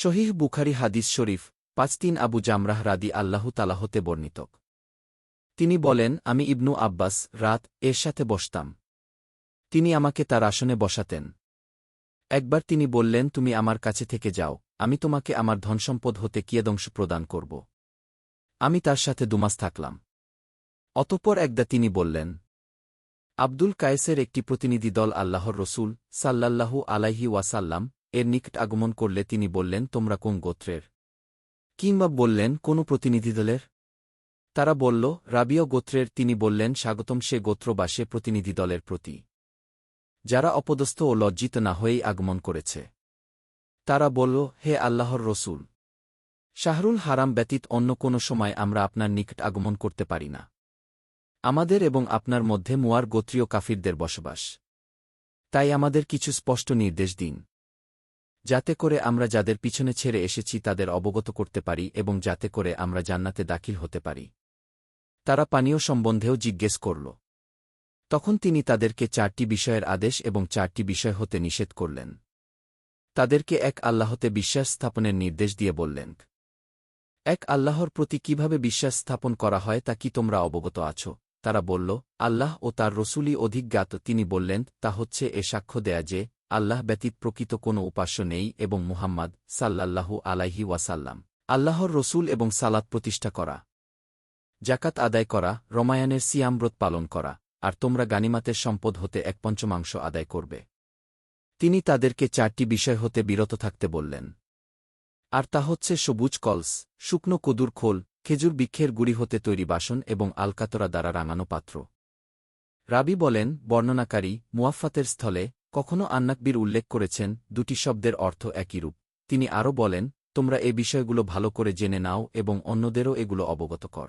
শহীহ বুখারি হাদিস শরীফ, পাঁচ তিন আবু জামরাহ রাদি আল্লাহু তালাহতে বর্ণিত। তিনি বলেন, আমি ইবনু আব্বাস, রাত এর সাথে বসতাম। তিনি আমাকে তার আসনে বসাতেন। একবার তিনি বললেন, তুমি আমার কাছে থেকে যাও, আমি তোমাকে আমার ধনসম্পদ হতে কিয়দংশ প্রদান করব। আমি তার সাথে দুমাস থাকলাম। অতঃপর একদা তিনি বললেন, আব্দুল কায়েসের একটি প্রতিনিধি দল আল্লাহর রসুল সাল্লাল্লাহু আলাইহি ওয়াসাল্লাম এর নিকট আগমন করলে তিনি বললেন, তোমরা কোন গোত্রের? কিংবা বললেন, কোন প্রতিনিধি দলের? তারা বলল, রাবিয় গোত্রের। তিনি বললেন, স্বাগতম সে গোত্র বা সে প্রতিনিধি দলের প্রতি, যারা অপদস্থ ও লজ্জিত না হয়েই আগমন করেছে। তারা বলল, হে আল্লাহর রসুল, শাহরুল হারাম ব্যতীত অন্য কোনো সময় আমরা আপনার নিকট আগমন করতে পারি না। আমাদের এবং আপনার মধ্যে মুয়ার গোত্রীয় কাফিরদের বসবাস। তাই আমাদের কিছু স্পষ্ট নির্দেশ দিন। যাতে করে আমরা যাদের পিছনে ছেড়ে এসেছি তাদের অবগত করতে পারি এবং যাতে করে আমরা জান্নাতে দাখিল হতে পারি। তারা পানীয় সম্বন্ধেও জিজ্ঞেস করল। তখন তিনি তাদেরকে চারটি বিষয়ের আদেশ এবং চারটি বিষয় হতে নিষেধ করলেন। তাদেরকে এক আল্লাহতে বিশ্বাস স্থাপনের নির্দেশ দিয়ে বললেন, এক আল্লাহর প্রতি কীভাবে বিশ্বাস স্থাপন করা হয় তা কি তোমরা অবগত আছো? তারা বলল, আল্লাহ ও তার রসুলি অধিক জ্ঞাত। তিনি বললেন, তা হচ্ছে এ সাক্ষ্য দেয়া যে আল্লাহ ব্যতীত প্রকৃত কোনো উপাস্য নেই এবং মুহাম্মদ সাল্লাল্লাহু আলাইহি ওয়াসাল্লাম। আল্লাহর রসুল এবং সালাত প্রতিষ্ঠা করা। জাকাত আদায় করা, রমায়ানের সিয়ামব্রত পালন করা, আর তোমরা গানিমাতের সম্পদ হতে এক পঞ্চমাংশ আদায় করবে। তিনি তাদেরকে চারটি বিষয় হতে বিরত থাকতে বললেন। আর তা হচ্ছে সবুজ কলস, শুকনো কদুর খোল, খেজুর বৃক্ষের গুড়ি হতে তৈরি বাসন এবং আলকাতরা দ্বারা রাঙানো পাত্র। রাবি বলেন, বর্ণনাকারী, মুয়াফাতের স্থলে কখনও আন্নাকবির উল্লেখ করেছেন, দুটি শব্দের অর্থ একই রূপ। তিনি আরও বলেন, তোমরা এ বিষয়গুলো ভালো করে জেনে নাও এবং অন্যদেরও এগুলো অবগত কর।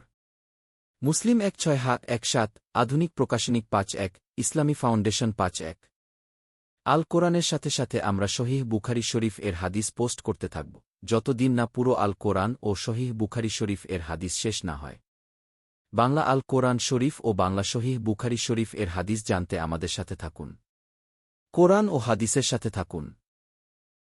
মুসলিম এক ছয় হাত এক সাত, আধুনিক প্রকাশনিক পাঁচ এক, ইসলামী ফাউন্ডেশন পাঁচ এক। আল কোরআনের সাথে সাথে আমরা শহীহ বুখারি শরীফ এর হাদিস পোস্ট করতে থাকব। যতদিন না পুরো আল কোরআন ও শহীহ বুখারি শরীফ এর হাদিস শেষ না হয়। বাংলা আল কোরআন শরীফ ও বাংলা শহীহ বুখারি শরীফ এর হাদিস জানতে আমাদের সাথে থাকুন। কোরআন ও হাদিসের সাথে থাকুন।